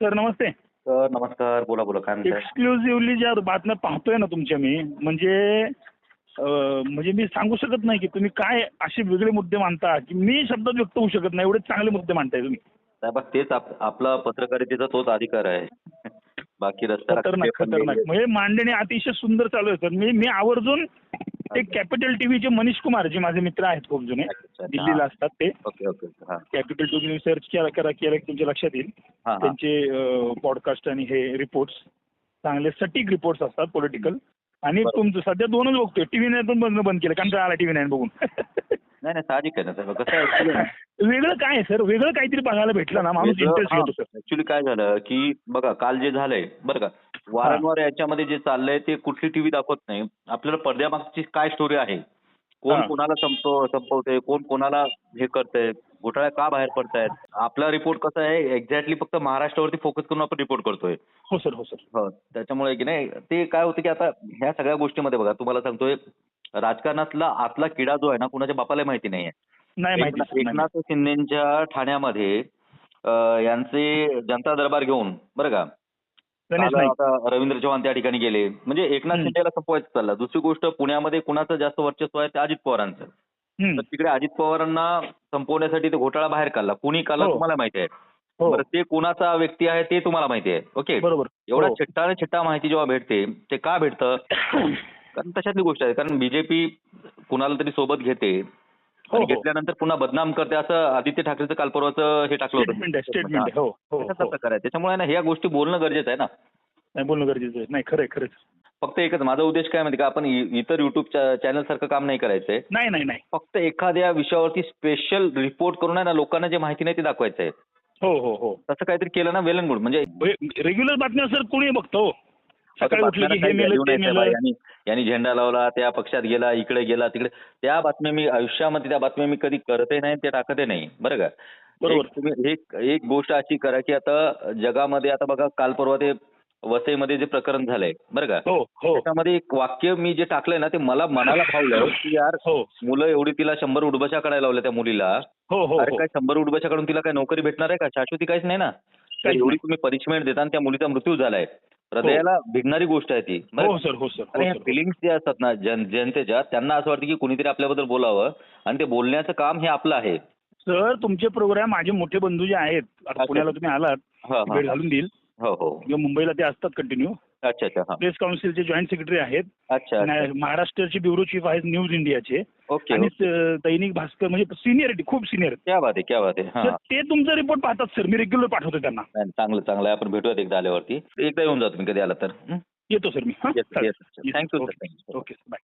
Sir नमस्ते. Sir नमस्कार. बोला बोला. काय म्हणताय? एक्सक्लुझिव्हली ज्या बातम्या पाहतोय ना तुमच्या मी म्हणजे अं, म्हणजे मी सांगू शकत नाही की तुम्ही काय असे वेगळे मुद्दे मांडता की मी शब्दात व्यक्त होऊ शकत नाही एवढे चांगले मुद्दे मांडताय तुम्ही. साहेब तेच आप- आपला पत्रकारितेचा तोच अधिकार आहे. बाकी रस्त्याला खतरनाक खतरनाक. म्हणजे मांडणी अतिशय सुंदर चालू आहे सर. मी मी आवर्जून एक कॅपिटल टीव्हीचे मनीष कुमार जे माझे मित्र आहेत खूप जुने दिल्लीला. असतात ते. Okay okay capital TV search केला करा केलं तुमच्या लक्षात येईल. त्यांचे पॉडकास्ट आणि हे रिपोर्ट्स चांगले सटीक रिपोर्ट्स असतात पॉलिटिकल आणि. तुमचं सध्या दोनच बघतोय टीव्ही नाही पण बंद बंद केलं कारण आला टीव्ही नाही बघून. नाही साहजिक आहे ना कसं वेगळं काय सर? वेगळं काहीतरी बघायला भेटलं ना माणूस इंटरेस्ट घेतो सर. ऍक्च्युली काय झालं की बघा काल जे झालंय बरं का वारंवार याच्यामध्ये जे चाललंय ते कुठली टीव्ही दाखवत नाही. आपल्याला पडद्यामागची काय स्टोरी आहे? कोण. कोणाला संपतो संपवते कोण कोणाला हे करतंय? घोटाळ्या का बाहेर पडतायत? आपला रिपोर्ट कसा आहे? एक्झॅक्टली फक्त महाराष्ट्रावरती फोकस करून आपण रिपोर्ट करतोय. हो सर हो सर. हो त्याच्यामुळे की नाही ते काय होतं की आता ह्या सगळ्या गोष्टीमध्ये बघा तुम्हाला सांगतोय राजकारणातला आतला किडा जो आहे ना कुणाच्या बापाला माहिती नाहीये. एकनाथ शिंदेच्या ठाण्यामध्ये यांचे जनता दरबार घेऊन बरं का गणेश नाईक रवींद्र चव्हाण त्या ठिकाणी गेले. म्हणजे एकनाथ. शिंदेला संपवायचं चाललं. दुसरी गोष्ट पुण्यामध्ये कुणाचं जास्त वर्चस्व आहे ते अजित पवारांचं. तर तिकडे अजित पवारांना संपवण्यासाठी ते घोटाळा बाहेर काढला. कुणी काढला हो. तुम्हाला माहिती आहे. हो. बरं ते कुणाचा व्यक्ती आहे ते तुम्हाला माहिती आहे. ओके? बरोबर. एवढा हो. छिट्टा आणि छिट्टा माहिती जेव्हा भेटते ते का भेटतं? कारण तशातली गोष्ट आहे. कारण बीजेपी कुणाला तरी सोबत घेते आणि हो. घेतल्यानंतर पुन्हा बदनाम करते असं आदित्य ठाकरेचं काल परवाचं हे टाकलं आहे स्टेटमेंट आहे. हो हो तशाचा हो. प्रकार आहे त्याच्यामुळे ना ह्या गोष्टी बोलणं गरजेचं आहे ना. नाही बोलणं गरजेचं आहे. नाही खरंय खरंच. फक्त एकच माझा उद्देश काय माहिती का? आपण इतर युट्यूब चॅनल सारखं काम नाही करायचंय. नाही नाही नाही. फक्त एखाद्या विषयावरती स्पेशल रिपोर्ट करून आहे ना लोकांना जे माहिती नाही ते दाखवायचं आहे हो हो हो. तसं काहीतरी केलं ना वेल अँड गुड म्हणजे रेग्युलर बातम्या सर कोणी बघतो? सकाळी उठलं की हे मेलं ते. मेलं यांनी यांनी झेंडा लावला त्या पक्षात गेला इकडे गेला तिकडे. त्या बातम्या मी आयुष्यामध्ये त्या बातम्या मी कधी करतही नाही ते टाकतही नाही. बरं का? बरोबर. एक तुम्ही एक एक गोष्ट अशी करा की आता जगामध्ये आता बघा काल परवा ते वसईमध्ये जे प्रकरण झालंय बरं का? हो हो. त्याच्यामध्ये एक वाक्य मी जे टाकलंय ना ते मला मनाला भावलं. की यार हो. मुलं एवढी तिला शंभर उडबशा काढायला लावल्या त्या मुलीला. हो हो अरे हो. काय शंभर उडबशा काढून तिला काय नोकरी भेटणार आहे का? शाश्वती काहीच नाही ना. एवढी. तुम्ही पनिशमेंट देता आणि त्या मुलीचा मृत्यू झालाय. हृदयाला भिडणारी गोष्ट आहे ती हो? सर हो सर आणि हो फिलिंग्स जे असतात ना जन जनतेच्या त्यांना असं वाटतं की कुणीतरी आपल्याबद्दल बोलावं आणि ते बोलण्याचं काम हे आपलं आहे सर तुमचे प्रोग्राम माझे मोठे बंधू जे आहेत. पुण्याला तुम्ही आलात हा, हा. भेट घालून देईल हो हो मुंबईला ते असतात कंटिन्यू अच्छा अच्छा प्रेस काउन्सिलचे जॉईंट सेक्रेटरी आहेत. अच्छा महाराष्ट्राचे ब्युरो चीफ आहेत न्यूज इंडियाचे. ओके आणि दैनिक भास्कर म्हणजे सिनियरिटी खूप सिनियर. क्या बात आहे क्या बात आहे. हा. तर ते तुमचा रिपोर्ट पाहतात सर. मी रेग्युलर पाठवतो त्यांना. चांगलं चांगलं आहे. आपण भेटूयात एकदा आल्यावरती. एकदा येऊन जा तुम्ही कधी आला तर. येतो सर मी. you. Okay bye